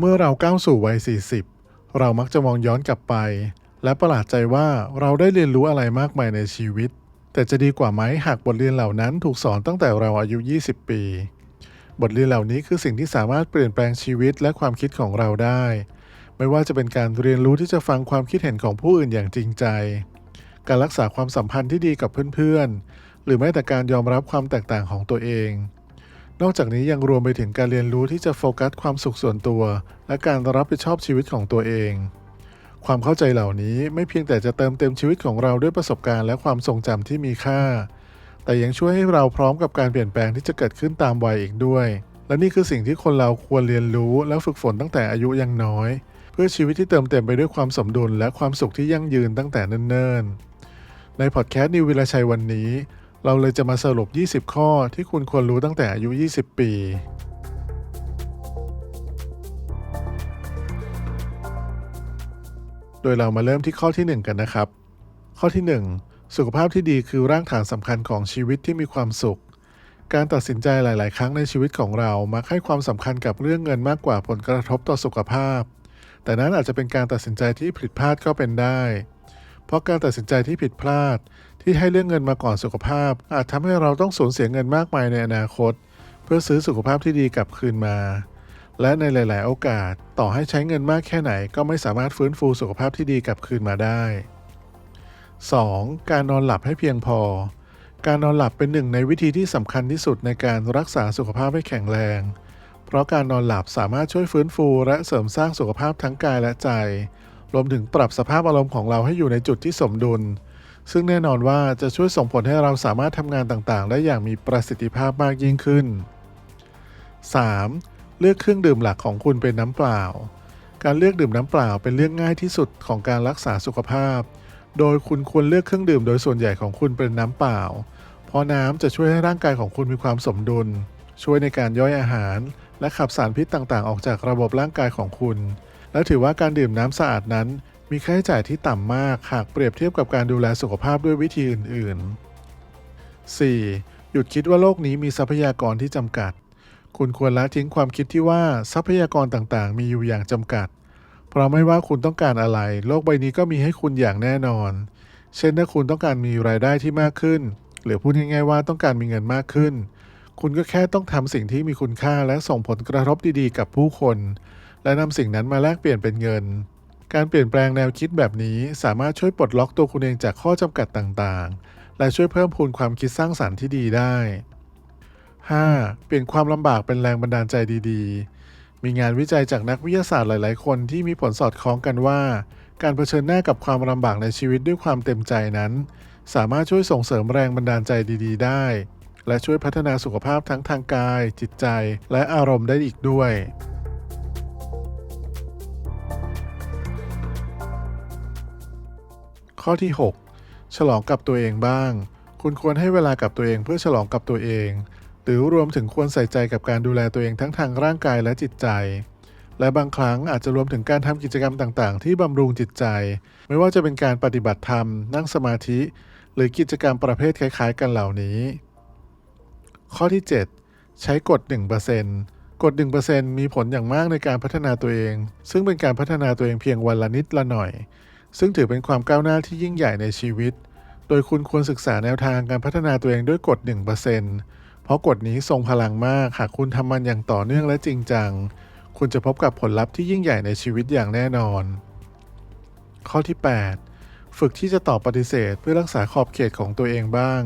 เมื่อเราก้าวสู่วัย 40 เรามักจะมองย้อนกลับไป และประหลาดใจว่าเราได้เรียนรู้อะไรมากมายในชีวิต แต่จะดีกว่าไหมหากบทเรียนเหล่านั้นถูกสอนตั้งแต่เราอายุ 20 ปี บทเรียนเหล่านี้คือสิ่งที่สามารถเปลี่ยนแปลงชีวิตและความคิดของเราได้ ไม่ว่าจะเป็นการเรียนรู้ที่จะฟังความคิดเห็นของผู้อื่นอย่างจริงใจ การรักษาความสัมพันธ์ที่ดีกับเพื่อนๆ หรือแม้แต่การยอมรับความแตกต่างของตัวเอง นอกจากนี้ยังรวมไปถึงการเรียนรู้ที่จะโฟกัสความสุขส่วนตัว และการรับผิดชอบชีวิตของตัวเอง ความเข้าใจเหล่านี้ไม่เพียงแต่จะเติมเต็มชีวิตของเราด้วยประสบการณ์และความทรงจำที่มีค่า แต่ยังช่วยให้เราพร้อมกับการเปลี่ยนแปลงที่จะเกิดขึ้นตามวัยอีกด้วย และนี่คือสิ่งที่คนเราควรเรียนรู้และฝึกฝนตั้งแต่อายุยังน้อย เพื่อชีวิตที่เติมเต็มไปด้วยความสมดุลและความสุขที่ยั่งยืนตั้งแต่เนิ่นๆในพอดแคสต์นิววิลาชัยวันนี้ เราเลยจะมาสรุป 20 ข้อที่คุณควรรู้ตั้งแต่อายุ 20 ปี โดยเรามาเริ่มที่ข้อที่ 1 กันนะครับ ข้อที่ 1 สุขภาพที่ดีคือรากฐานสำคัญของชีวิตที่มีความสุข การตัดสินใจหลาย ๆ ครั้งในชีวิตของเรามักให้ความสำคัญกับเรื่องเงินมากกว่าผลกระทบต่อสุขภาพ แต่นั้นอาจจะเป็นการตัดสินใจที่ผิดพลาดก็เป็นได้ เพราะการตัดสินใจที่ผิดพลาดที่ให้เรื่องเงินมาก่อนสุขภาพ อาจทำให้เราต้องสูญเสียเงินมากมายในอนาคต เพื่อซื้อสุขภาพที่ดีกลับคืนมา และในหลาย ๆ โอกาสต่อให้ใช้เงินมากแค่ไหน ก็ไม่สามารถฟื้นฟูสุขภาพที่ดีกลับคืนมาได้ 2. การนอนหลับให้เพียงพอ การนอนหลับเป็นหนึ่งในวิธีที่สำคัญที่สุดในการรักษาสุขภาพให้แข็งแรง เพราะการนอนหลับสามารถช่วยฟื้นฟูและเสริมสร้างสุขภาพทั้งกายและใจ รวมถึงปรับสภาพอารมณ์ของเราให้อยู่ในจุดที่สมดุล ซึ่งแน่นอนว่าจะช่วยส่งผลให้เราสามารถทำงานต่างๆ ได้อย่างมีประสิทธิภาพมากยิ่งขึ้น 3. เลือกเครื่องดื่มหลักของคุณเป็นน้ำเปล่า การเลือกดื่มน้ำเปล่าเป็นเรื่องง่ายที่สุดของการรักษาสุขภาพ โดยคุณควรเลือกเครื่องดื่มโดยส่วนใหญ่ของคุณเป็นน้ำเปล่า เพราะน้ำจะช่วยให้ร่างกายของคุณมีความสมดุล ช่วยในการย่อยอาหาร และขับสารพิษต่างๆ ออกจากระบบร่างกายของคุณ และถือว่าการดื่มน้ำสะอาดนั้น มีค่าใช้จ่ายที่ต่ำมากหากเปรียบเทียบกับการดูแลสุขภาพด้วยวิธีอื่น ๆ 4. หยุดคิดว่าโลกนี้มีทรัพยากรที่จำกัด คุณควรละทิ้งความคิดที่ว่าทรัพยากรต่างๆ มีอยู่อย่างจำกัด เพราะไม่ว่าคุณต้องการอะไร โลกใบนี้ก็มีให้คุณอย่างแน่นอน เช่นถ้าคุณต้องการมีรายได้ที่มากขึ้น หรือพูดง่ายๆว่าต้องการมีเงินมากขึ้น คุณก็แค่ต้องทำสิ่งที่มีคุณค่าและส่งผลกระทบดีๆ กับผู้คน และนำสิ่งนั้นมาแลกเปลี่ยนเป็นเงิน การเปลี่ยนแปลงแนวคิดแบบนี้สามารถช่วยปลดล็อกตัวคุณเองจากข้อจำกัดต่างๆ และช่วยเพิ่มพูนความคิดสร้างสรรค์ที่ดีได้ 5. เปลี่ยนความลำบากเป็นแรงบันดาลใจดีๆ มีงานวิจัยจากนักวิทยาศาสตร์หลาย ๆ คนที่มีผลสอดคล้องกันว่า การเผชิญหน้ากับความลำบากในชีวิตด้วยความเต็มใจนั้น สามารถช่วยส่งเสริมแรงบันดาลใจดี ๆ ได้ และช่วยพัฒนาสุขภาพทั้งทางกาย จิตใจ และอารมณ์ได้อีกด้วย ข้อที่ 6 ฉลองกับตัวเองบ้าง คุณควรให้เวลากับตัวเองเพื่อฉลองกับตัวเอง หรือรวมถึงควรใส่ใจกับการดูแลตัวเองทั้งทางร่างกายและจิตใจ และบางครั้งอาจจะรวมถึงการทำกิจกรรมต่าง ๆ ที่บำรุงจิตใจ ไม่ว่าจะเป็นการปฏิบัติธรรม นั่งสมาธิ หรือกิจกรรมประเภทคล้าย ๆ กันเหล่านี้ ข้อที่ 7 ใช้กฎ 1%กฎ1%มีผลอย่างมากในการพัฒนาตัวเอง ซึ่งเป็นการพัฒนาตัวเองเพียงวันละนิดละหน่อย ซึ่งถือเป็นความก้าวหน้าที่ยิ่งใหญ่ในชีวิต โดยคุณควรศึกษาแนวทางการพัฒนาตัวเองด้วยกฎ 1%เพราะกฎนี้ทรงพลังมากหากคุณทำมันอย่างต่อเนื่องและจริงจัง คุณจะพบกับผลลัพธ์ที่ยิ่งใหญ่ในชีวิตอย่างแน่นอน ข้อที่ 8 ฝึกที่จะตอบปฏิเสธเพื่อรักษาขอบเขตของตัวเองบ้าง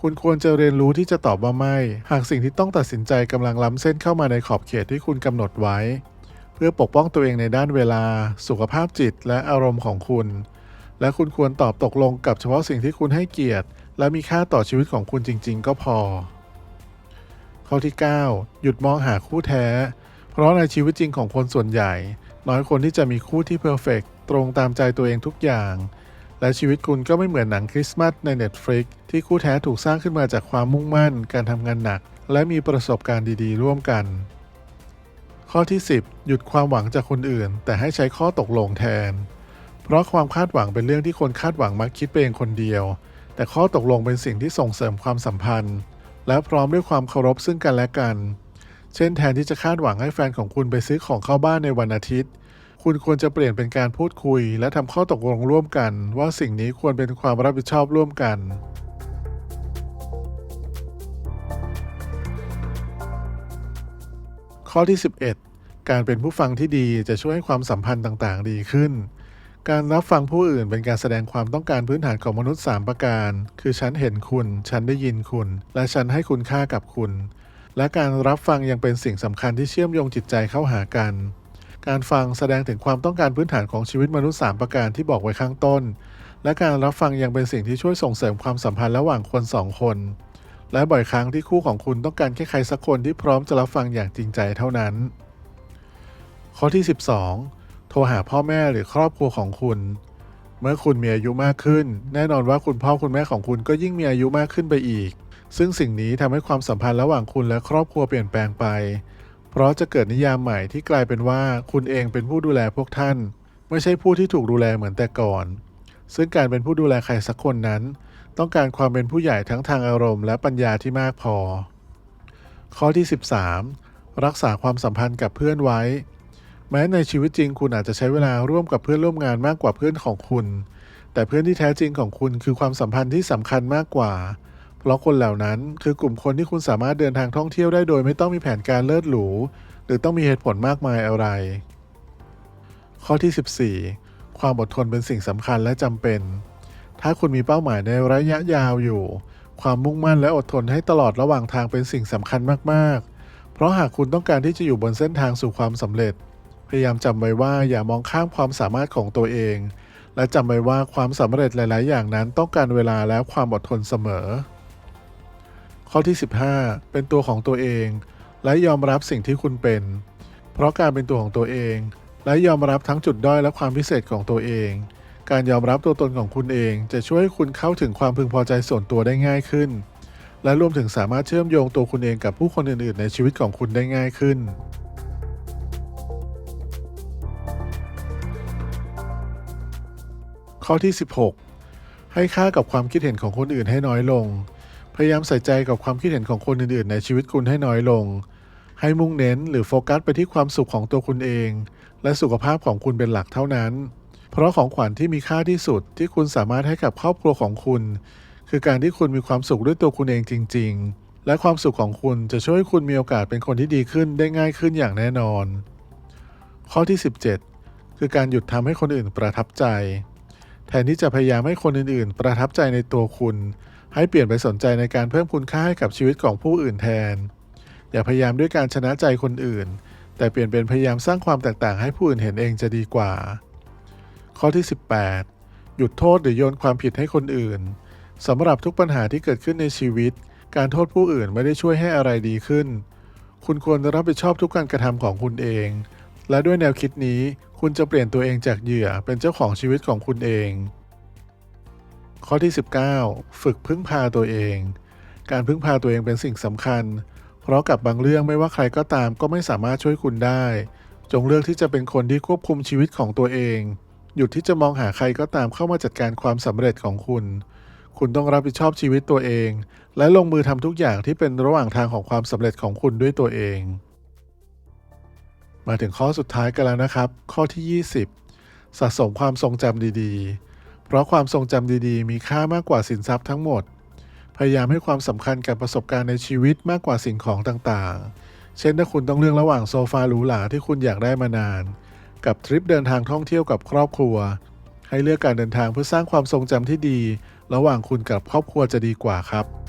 คุณควรจะเรียนรู้ที่จะตอบว่าไม่ หากสิ่งที่ต้องตัดสินใจกำลังล้ำเส้นเข้ามาในขอบเขตที่คุณกำหนดไว้ เพื่อปกป้องตัวเองในด้านเวลาสุขภาพจิตและอารมณ์ของคุณ และคุณควรตอบตกลงกับเฉพาะสิ่งที่คุณให้เกียรติ และมีค่าต่อชีวิตของคุณจริง ๆ ก็พอ ข้อที่ 9 หยุดมองหาคู่แท้ เพราะในชีวิตจริงของคนส่วนใหญ่ น้อยคนที่จะมีคู่ที่เพอร์เฟกตรงตามใจตัวเองทุกอย่าง และชีวิตคุณก็ไม่เหมือนหนังคริสต์มาสใน Netflix ที่คู่แท้ถูกสร้างขึ้นมาจากความมุ่งมั่น การทำงานหนัก และมีประสบการณ์ดีๆ ร่วมกัน ข้อที่ 10 หยุดความหวังจากคนอื่น แต่ให้ใช้ข้อตกลงแทน เพราะความคาดหวังเป็นเรื่องที่คนคาดหวังมักคิดไปเองคนเดียว แต่ข้อตกลงเป็นสิ่งที่ส่งเสริมความสัมพันธ์ และพร้อมด้วยความเคารพซึ่งกันและกัน เช่นแทนที่จะคาดหวังให้แฟนของคุณไปซื้อของเข้าบ้านในวันอาทิตย์ คุณควรจะเปลี่ยนเป็นการพูดคุย และทำข้อตกลงร่วมกัน ว่าสิ่งนี้ควรเป็นความรับผิดชอบร่วมกันข้อที่ 11 การเป็นผู้ฟังที่ดีจะช่วยให้ความสัมพันธ์ต่างๆ ดีขึ้น การรับฟังผู้อื่นเป็นการแสดงความต้องการพื้นฐานของมนุษย์ 3 ประการ คือฉันเห็นคุณ ฉันได้ยินคุณ และฉันให้คุณค่ากับคุณ และการรับฟังยังเป็นสิ่งสำคัญที่เชื่อมโยงจิตใจเข้าหากัน การฟังแสดงถึงความต้องการพื้นฐานของชีวิตมนุษย์ 3 ประการที่บอกไว้ข้างต้น และการรับฟังยังเป็นสิ่งที่ช่วยส่งเสริมความสัมพันธ์ระหว่างคนสองคนและบ่อยครั้งที่คู่ของคุณต้องการแค่ใครสักคนที่พร้อมจะรับฟังอย่างจริงใจเท่านั้น ข้อที่ 12 โทรหาพ่อแม่หรือครอบครัวของคุณ เมื่อคุณมีอายุมากขึ้น แน่นอนว่าคุณพ่อคุณแม่ของคุณก็ยิ่งมีอายุมากขึ้นไปอีก ซึ่งสิ่งนี้ทำให้ความสัมพันธ์ระหว่างคุณและครอบครัวเปลี่ยนแปลงไป เพราะจะเกิดนิยามใหม่ที่กลายเป็นว่าคุณเองเป็นผู้ดูแลพวกท่าน ไม่ใช่ผู้ที่ถูกดูแลเหมือนแต่ก่อน ซึ่งการเป็นผู้ดูแลใครสักคนนั้น ต้องการความเป็นผู้ใหญ่ทั้งทางอารมณ์และปัญญาที่มากพอ ข้อที่ 13 รักษาความสัมพันธ์กับเพื่อนไว้ แม้ในชีวิตจริงคุณอาจจะใช้เวลาร่วมกับเพื่อนร่วมงานมากกว่าเพื่อนของคุณ แต่เพื่อนที่แท้จริงของคุณคือความสัมพันธ์ที่สำคัญมากกว่า เพราะคนเหล่านั้นคือกลุ่มคนที่คุณสามารถเดินทางท่องเที่ยวได้โดยไม่ต้องมีแผนการเลิศหรู หรือต้องมีเหตุผลมากมายอะไร ข้อที่ 14 ความอดทนเป็นสิ่งสำคัญและจำเป็น ถ้าคุณมีเป้าหมายในระยะยาวอยู่ ความมุ่งมั่นและอดทนให้ตลอดระหว่างทางเป็นสิ่งสำคัญมากๆ เพราะหากคุณต้องการที่จะอยู่บนเส้นทางสู่ความสำเร็จ พยายามจำไว้ว่าอย่ามองข้ามความสามารถของตัวเอง และจำไว้ว่าความสำเร็จหลาย ๆ อย่างนั้นต้องการเวลาและความอดทนเสมอ ข้อที่ 15 เป็นตัวของตัวเอง และยอมรับสิ่งที่คุณเป็น เพราะการเป็นตัวของตัวเอง และยอมรับทั้งจุดด้อยและความพิเศษของตัวเอง การยอมรับตัวตนของคุณเองจะช่วยให้คุณเข้าถึงความพึงพอใจส่วนตัวได้ง่ายขึ้น และรวมถึงสามารถเชื่อมโยงตัวคุณเองกับผู้คนอื่น ๆ ในชีวิตของคุณได้ง่ายขึ้น ข้อที่ 16 ให้ค่ากับความคิดเห็นของคนอื่นให้น้อยลง พยายามใส่ใจกับความคิดเห็นของคนอื่นๆ ในชีวิตคุณให้น้อยลง ให้มุ่งเน้นหรือโฟกัสไปที่ความสุขของตัวคุณเอง และสุขภาพของคุณเป็นหลักเท่านั้น เพราะของขวัญที่มีค่าที่สุดที่คุณสามารถให้กับครอบครัวของคุณ คือการที่คุณมีความสุขด้วยตัวคุณเองจริง ๆ และความสุขของคุณจะช่วยให้คุณมีโอกาสเป็นคนที่ดีขึ้นได้ง่ายขึ้นอย่างแน่นอน ข้อที่ 17 คือการหยุดทำให้คนอื่นประทับใจ แทนที่จะพยายามให้คนอื่นๆ ประทับใจในตัวคุณ ให้เปลี่ยนไปสนใจในการเพิ่มคุณค่าให้กับชีวิตของผู้อื่นแทน อย่าพยายามด้วยการชนะใจคนอื่น แต่เปลี่ยนเป็นพยายามสร้างความแตกต่างให้ผู้อื่นเห็นเองจะดีกว่า ข้อที่ 18 หยุดโทษหรือโยนความผิดให้คนอื่นสำหรับทุกปัญหาที่เกิดขึ้นในชีวิต การโทษผู้อื่นไม่ได้ช่วยให้อะไรดีขึ้น คุณควรรับผิดชอบทุกการกระทำของคุณเอง และด้วยแนวคิดนี้ คุณจะเปลี่ยนตัวเองจากเหยื่อเป็นเจ้าของชีวิตของคุณเอง ข้อที่ 19 ฝึกพึ่งพาตัวเอง การพึ่งพาตัวเองเป็นสิ่งสำคัญ เพราะกับบางเรื่องไม่ว่าใครก็ตามก็ไม่สามารถช่วยคุณได้ จงเลือกที่จะเป็นคนที่ควบคุมชีวิตของตัวเอง หยุดที่จะมองหาใครก็ตามเข้ามาจัดการความสำเร็จของคุณ คุณต้องรับผิดชอบชีวิตตัวเอง และลงมือทำทุกอย่างที่เป็นระหว่างทางของความสำเร็จของคุณด้วยตัวเอง มาถึงข้อสุดท้ายกันแล้วนะครับ ข้อที่ 20 สะสมความทรงจำดีๆ เพราะความทรงจำดีๆ มีค่ามากกว่าสินทรัพย์ทั้งหมด พยายามให้ความสำคัญกับประสบการณ์ในชีวิตมากกว่าสิ่งของต่างๆ เช่นถ้าคุณต้องเลือกระหว่างโซฟาหรูหราที่คุณอยากได้มานาน กับทริปเดินทางท่องเที่ยวกับครอบครัว ให้เลือกการเดินทางเพื่อสร้างความทรงจำที่ดี ระหว่างคุณกับครอบครัวจะดีกว่าครับ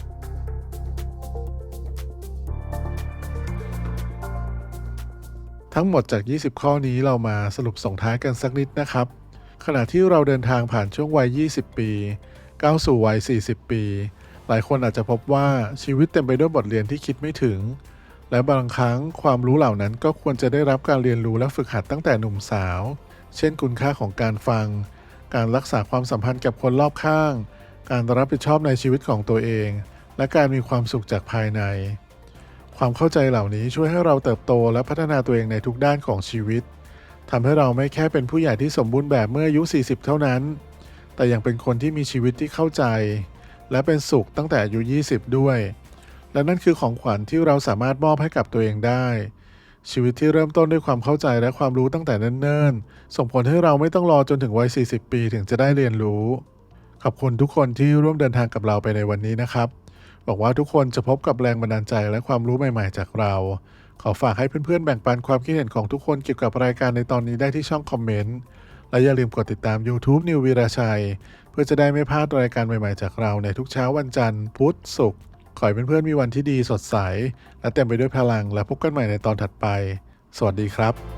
ทั้งหมดจาก 20 ข้อนี้เรามาสรุปส่งท้ายกันสักนิดนะครับ ขณะที่เราเดินทางผ่านช่วงวัย 20 ปีก้าวสู่วัย 40 ปี หลายคนอาจจะพบว่าชีวิตเต็มไปด้วยบทเรียนที่คิดไม่ถึง และบางครั้งความรู้เหล่านั้นก็ควรจะได้รับการเรียนรู้และฝึกหัดตั้งแต่หนุ่มสาว เช่นคุณค่าของการฟัง การรักษาความสัมพันธ์กับคนรอบข้าง การรับผิดชอบในชีวิตของตัวเอง และการมีความสุขจากภายใน ความเข้าใจเหล่านี้ช่วยให้เราเติบโตและพัฒนาตัวเองในทุกด้านของชีวิตทำให้เราไม่แค่เป็นผู้ใหญ่ที่สมบูรณ์แบบเมื่ออายุ 40 เท่านั้น แต่ยังเป็นคนที่มีชีวิตที่เข้าใจ และเป็นสุขตั้งแต่อายุ 20 ด้วยแและนั่นคือของขวัญที่เราสามารถมอบให้กับตัวเองได้ ชีวิตที่เริ่มต้นด้วยความเข้าใจและความรู้ตั้งแต่เนิ่นๆ ส่งผลให้เราไม่ต้องรอจนถึงวัย 40 ปีถึงจะได้เรียนรู้ ขอบคุณทุกคนที่ร่วมเดินทางกับเราไปในวันนี้นะครับ หวังว่าทุกคนจะพบกับแรงบันดาลใจและความรู้ใหม่ๆ จากเรา ขอฝากให้เพื่อนๆ แบ่งปันความคิดเห็นของทุกคนเกี่ยวกับรายการในตอนนี้ได้ที่ช่องคอมเมนต์ และอย่าลืมกดติดตาม YouTube นิววีราชัย เพื่อจะได้ไม่พลาดรายการใหม่ๆ จากเราในทุกเช้าวันจันทร์ พุธศุกร์ ขอให้เพื่อนๆ มีวันที่ดีสดใส และเต็มไปด้วยพลัง และพบกันใหม่ในตอนถัดไป สวัสดีครับ